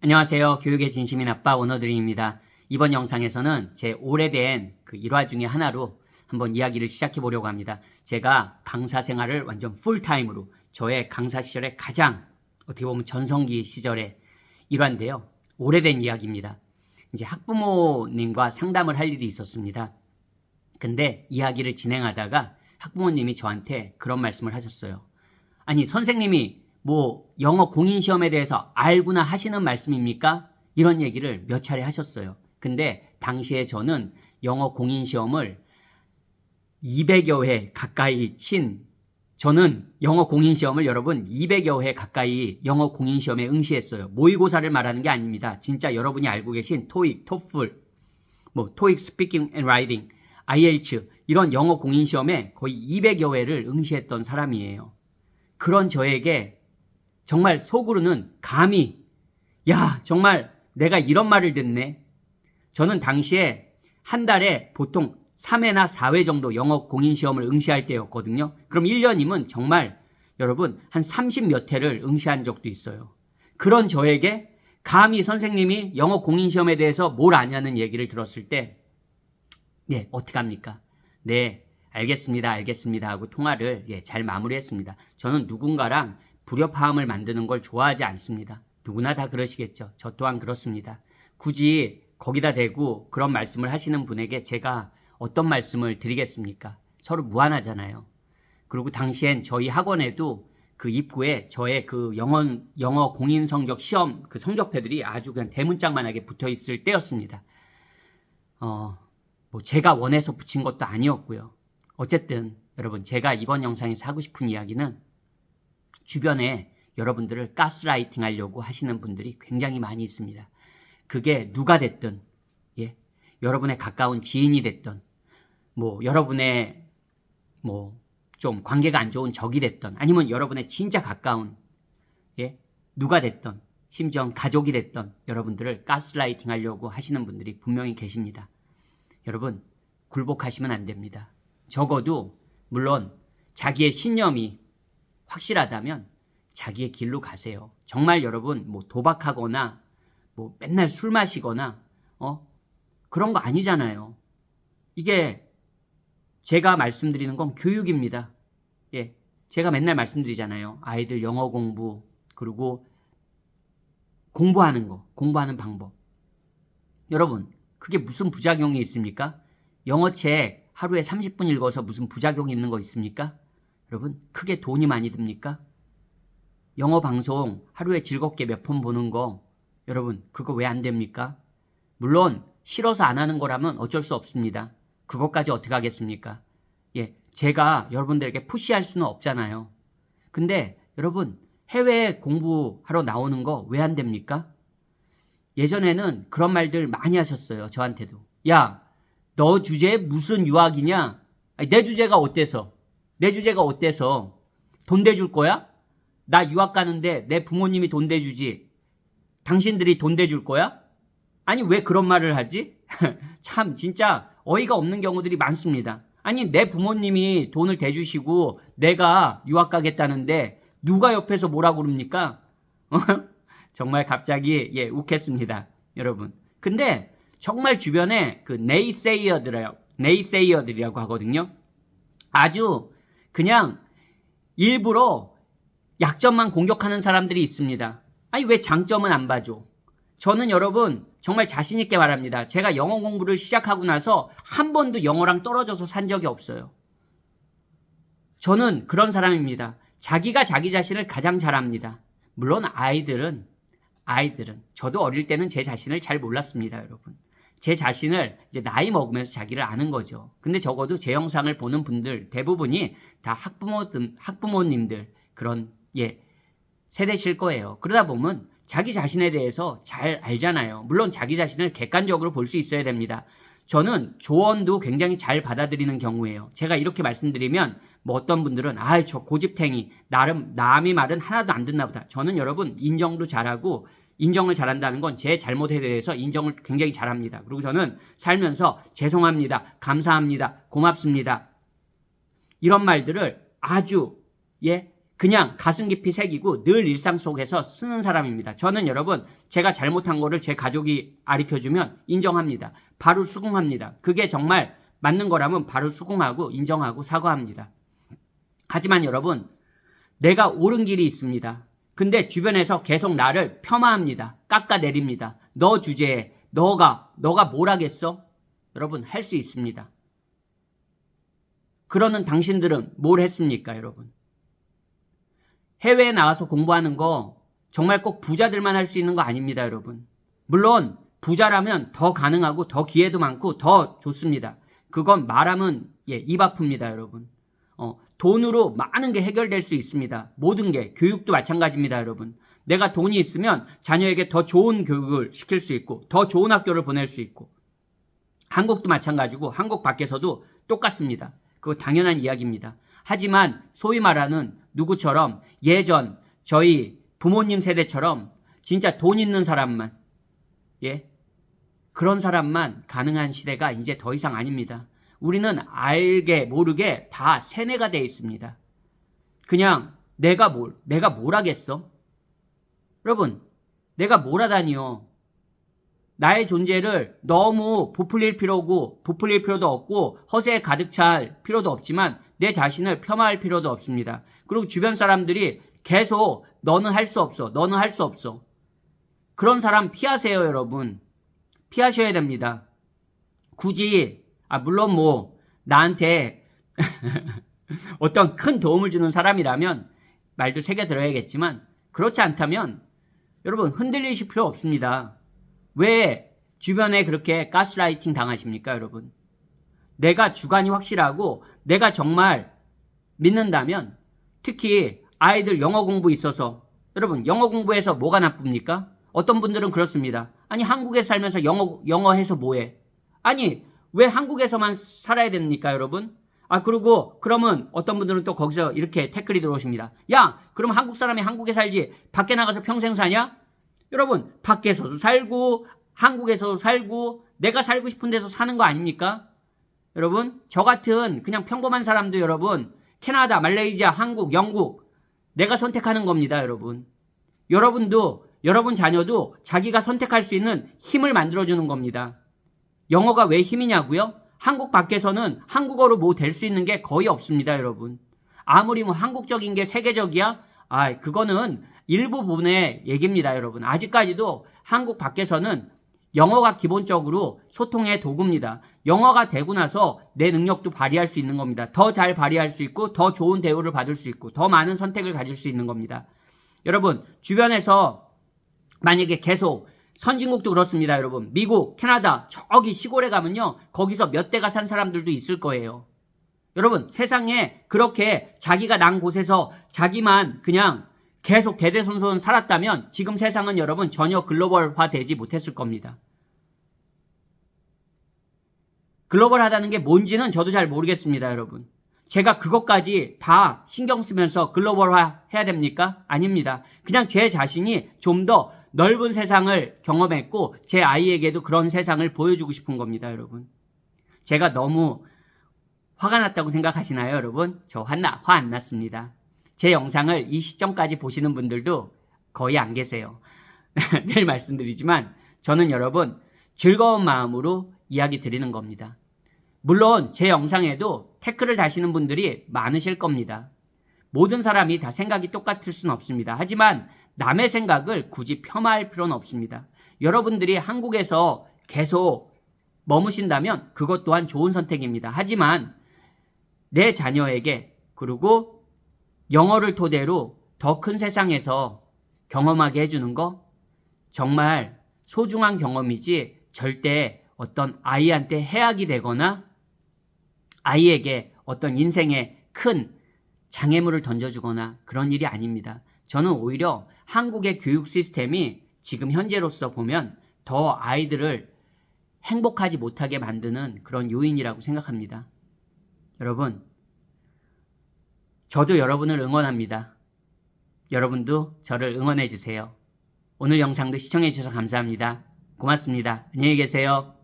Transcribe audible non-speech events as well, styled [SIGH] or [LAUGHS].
안녕하세요. 교육의 진심인 아빠 원어드림입니다. 이번 영상에서는 제 오래된 그 일화 중에 하나로 한번 이야기를 시작해 보려고 합니다. 제가 강사 생활을 완전 풀타임으로 저의 강사 시절에 가장 어떻게 보면 전성기 시절의 일화인데요. 오래된 이야기입니다. 이제 학부모님과 상담을 할 일이 있었습니다. 근데 이야기를 진행하다가 학부모님이 저한테 그런 말씀을 하셨어요. 아니, 선생님이 뭐 영어 공인 시험에 대해서 알구나 하시는 말씀입니까? 이런 얘기를 몇 차례 하셨어요. 근데 당시에 저는 영어 공인 시험을 200여 회 가까이 친 저는 영어 공인 시험을 여러분 200여 회 가까이 영어 공인 시험에 응시했어요. 모의고사를 말하는 게 아닙니다. 진짜 여러분이 알고 계신 토익, 토플, 뭐 토익 스피킹 앤 라이팅, IELTS 이런 영어 공인 시험에 거의 200여 회를 응시했던 사람이에요. 그런 저에게 정말 속으로는 감히 야 정말 내가 이런 말을 듣네. 저는 당시에 한 달에 보통 3회나 4회 정도 영어 공인 시험을 응시할 때였거든요. 그럼 1년이면 정말 여러분 한 30 몇 회를 응시한 적도 있어요. 그런 저에게 감히 선생님이 영어 공인 시험에 대해서 뭘 아냐는 얘기를 들었을 때 네, 어떻게 합니까? 네, 알겠습니다. 알겠습니다. 하고 통화를 예, 잘 마무리했습니다. 저는 누군가랑 불협화음을 만드는 걸 좋아하지 않습니다. 누구나 다 그러시겠죠. 저 또한 그렇습니다. 굳이 거기다 대고 그런 말씀을 하시는 분에게 제가 어떤 말씀을 드리겠습니까? 서로 무한하잖아요. 그리고 당시엔 저희 학원에도 그 입구에 저의 그 영어, 영어 공인 성적 시험 그 성적표들이 아주 그냥 대문짝만하게 붙어 있을 때였습니다. 어, 뭐 제가 원해서 붙인 것도 아니었고요. 어쨌든 여러분 제가 이번 영상에서 하고 싶은 이야기는 주변에 여러분들을 가스라이팅 하려고 하시는 분들이 굉장히 많이 있습니다. 그게 누가 됐든, 예, 여러분의 가까운 지인이 됐든, 뭐, 여러분의, 뭐, 좀 관계가 안 좋은 적이 됐든, 아니면 여러분의 진짜 가까운, 예, 누가 됐든, 심지어 가족이 됐든, 여러분들을 가스라이팅 하려고 하시는 분들이 분명히 계십니다. 여러분, 굴복하시면 안 됩니다. 적어도, 물론, 자기의 신념이 확실하다면 자기의 길로 가세요. 정말 여러분 뭐 도박하거나 뭐 맨날 술 마시거나 어 그런 거 아니잖아요. 이게 제가 말씀드리는 건 교육입니다. 예. 제가 맨날 말씀드리잖아요. 아이들 영어 공부 그리고 공부하는 거, 공부하는 방법. 여러분, 그게 무슨 부작용이 있습니까? 영어책 하루에 30분 읽어서 무슨 부작용이 있는 거 있습니까? 여러분, 크게 돈이 많이 듭니까? 영어 방송 하루에 즐겁게 몇 번 보는 거, 여러분, 그거 왜 안 됩니까? 물론, 싫어서 안 하는 거라면 어쩔 수 없습니다. 그것까지 어떻게 하겠습니까? 예, 제가 여러분들에게 푸시할 수는 없잖아요. 근데, 여러분, 해외에 공부하러 나오는 거 왜 안 됩니까? 예전에는 그런 말들 많이 하셨어요. 저한테도. 야, 너 주제 무슨 유학이냐? 아니, 내 주제가 어때서? 내 주제가 어때서? 돈 대줄 거야? 나 유학 가는데 내 부모님이 돈 대주지. 당신들이 돈 대줄 거야? 아니, 왜 그런 말을 하지? [LAUGHS] 참, 진짜 어이가 없는 경우들이 많습니다. 아니, 내 부모님이 돈을 대주시고 내가 유학 가겠다는데 누가 옆에서 뭐라고 그럽니까? [LAUGHS] 정말 갑자기, 예, 웃겠습니다. 여러분. 근데 정말 주변에 그 네이세이어들이라고, 네이세이어들이라고 하거든요. 아주 그냥 일부러 약점만 공격하는 사람들이 있습니다. 아니, 왜 장점은 안 봐줘? 저는 여러분, 정말 자신있게 말합니다. 제가 영어 공부를 시작하고 나서 한 번도 영어랑 떨어져서 산 적이 없어요. 저는 그런 사람입니다. 자기가 자기 자신을 가장 잘 압니다. 물론 아이들은, 아이들은, 저도 어릴 때는 제 자신을 잘 몰랐습니다, 여러분. 제 자신을 이제 나이 먹으면서 자기를 아는 거죠. 근데 적어도 제 영상을 보는 분들 대부분이 다 학부모, 학부모님들 그런, 예, 세대실 거예요. 그러다 보면 자기 자신에 대해서 잘 알잖아요. 물론 자기 자신을 객관적으로 볼 수 있어야 됩니다. 저는 조언도 굉장히 잘 받아들이는 경우예요. 제가 이렇게 말씀드리면 뭐 어떤 분들은 아, 저 고집탱이 나름 남이 말은 하나도 안 듣나 보다. 저는 여러분 인정도 잘하고 인정을 잘한다는 건 제 잘못에 대해서 인정을 굉장히 잘합니다. 그리고 저는 살면서 죄송합니다. 감사합니다. 고맙습니다. 이런 말들을 아주 예 그냥 가슴 깊이 새기고 늘 일상 속에서 쓰는 사람입니다. 저는 여러분 제가 잘못한 거를 제 가족이 아리켜주면 인정합니다. 바로 수긍합니다. 그게 정말 맞는 거라면 바로 수긍하고 인정하고 사과합니다. 하지만 여러분 내가 옳은 길이 있습니다. 근데 주변에서 계속 나를 폄하합니다. 깎아내립니다. 너 주제에 너가 너가 뭘 하겠어? 여러분 할 수 있습니다. 그러는 당신들은 뭘 했습니까, 여러분? 해외에 나가서 공부하는 거 정말 꼭 부자들만 할 수 있는 거 아닙니다, 여러분. 물론 부자라면 더 가능하고 더 기회도 많고 더 좋습니다. 그건 말하면 예, 입 아픕니다, 여러분. 어, 돈으로 많은 게 해결될 수 있습니다. 모든 게 교육도 마찬가지입니다, 여러분. 내가 돈이 있으면 자녀에게 더 좋은 교육을 시킬 수 있고 더 좋은 학교를 보낼 수 있고 한국도 마찬가지고 한국 밖에서도 똑같습니다. 그거 당연한 이야기입니다. 하지만 소위 말하는 누구처럼 예전 저희 부모님 세대처럼 진짜 돈 있는 사람만 예 그런 사람만 가능한 시대가 이제 더 이상 아닙니다. 우리는 알게 모르게 다 세뇌가 돼 있습니다. 그냥 내가 뭘 내가 뭘 하겠어? 여러분 내가 뭘 하다니요? 나의 존재를 너무 부풀릴 필요고 부풀릴 필요도 없고 허세에 가득 찰 필요도 없지만 내 자신을 폄하할 필요도 없습니다. 그리고 주변 사람들이 계속 너는 할 수 없어. 너는 할 수 없어. 그런 사람 피하세요, 여러분. 피하셔야 됩니다. 굳이 아 물론 뭐 나한테 [LAUGHS] 어떤 큰 도움을 주는 사람이라면 말도 새겨 들어야겠지만 그렇지 않다면 여러분 흔들리실 필요 없습니다. 왜 주변에 그렇게 가스라이팅 당하십니까, 여러분? 내가 주관이 확실하고 내가 정말 믿는다면 특히 아이들 영어 공부 있어서 여러분 영어 공부해서 뭐가 나쁩니까? 어떤 분들은 그렇습니다. 아니 한국에 살면서 영어 영어 해서 뭐해? 아니 왜 한국에서만 살아야 됩니까, 여러분? 아 그리고 그러면 어떤 분들은 또 거기서 이렇게 태클이 들어오십니다. 야, 그럼 한국 사람이 한국에 살지 밖에 나가서 평생 사냐? 여러분 밖에서도 살고 한국에서도 살고 내가 살고 싶은 데서 사는 거 아닙니까? 여러분 저 같은 그냥 평범한 사람도 여러분 캐나다, 말레이시아, 한국, 영국 내가 선택하는 겁니다, 여러분. 여러분도 여러분 자녀도 자기가 선택할 수 있는 힘을 만들어 주는 겁니다. 영어가 왜 힘이냐고요? 한국 밖에서는 한국어로 뭐 될 수 있는 게 거의 없습니다, 여러분. 아무리 뭐 한국적인 게 세계적이야? 아, 그거는 일부 분의 얘기입니다, 여러분. 아직까지도 한국 밖에서는 영어가 기본적으로 소통의 도구입니다. 영어가 되고 나서 내 능력도 발휘할 수 있는 겁니다. 더 잘 발휘할 수 있고, 더 좋은 대우를 받을 수 있고, 더 많은 선택을 가질 수 있는 겁니다. 여러분, 주변에서 만약에 계속 선진국도 그렇습니다, 여러분. 미국, 캐나다, 저기 시골에 가면요. 거기서 몇 대가 산 사람들도 있을 거예요. 여러분, 세상에 그렇게 자기가 난 곳에서 자기만 그냥 계속 대대손손 살았다면 지금 세상은 여러분 전혀 글로벌화 되지 못했을 겁니다. 글로벌하다는 게 뭔지는 저도 잘 모르겠습니다, 여러분. 제가 그것까지 다 신경 쓰면서 글로벌화 해야 됩니까? 아닙니다. 그냥 제 자신이 좀 더 넓은 세상을 경험했고 제 아이에게도 그런 세상을 보여주고 싶은 겁니다, 여러분. 제가 너무 화가 났다고 생각하시나요, 여러분? 저 화나, 화 안 났습니다. 제 영상을 이 시점까지 보시는 분들도 거의 안 계세요. [LAUGHS] 늘 말씀드리지만 저는 여러분 즐거운 마음으로 이야기 드리는 겁니다. 물론 제 영상에도 태클을 다시는 분들이 많으실 겁니다. 모든 사람이 다 생각이 똑같을 수는 없습니다. 하지만 남의 생각을 굳이 폄하할 필요는 없습니다. 여러분들이 한국에서 계속 머무신다면 그것 또한 좋은 선택입니다. 하지만 내 자녀에게 그리고 영어를 토대로 더 큰 세상에서 경험하게 해주는 거 정말 소중한 경험이지 절대 어떤 아이한테 해악이 되거나 아이에게 어떤 인생에 큰 장애물을 던져주거나 그런 일이 아닙니다. 저는 오히려 한국의 교육 시스템이 지금 현재로서 보면 더 아이들을 행복하지 못하게 만드는 그런 요인이라고 생각합니다. 여러분, 저도 여러분을 응원합니다. 여러분도 저를 응원해 주세요. 오늘 영상도 시청해 주셔서 감사합니다. 고맙습니다. 안녕히 계세요.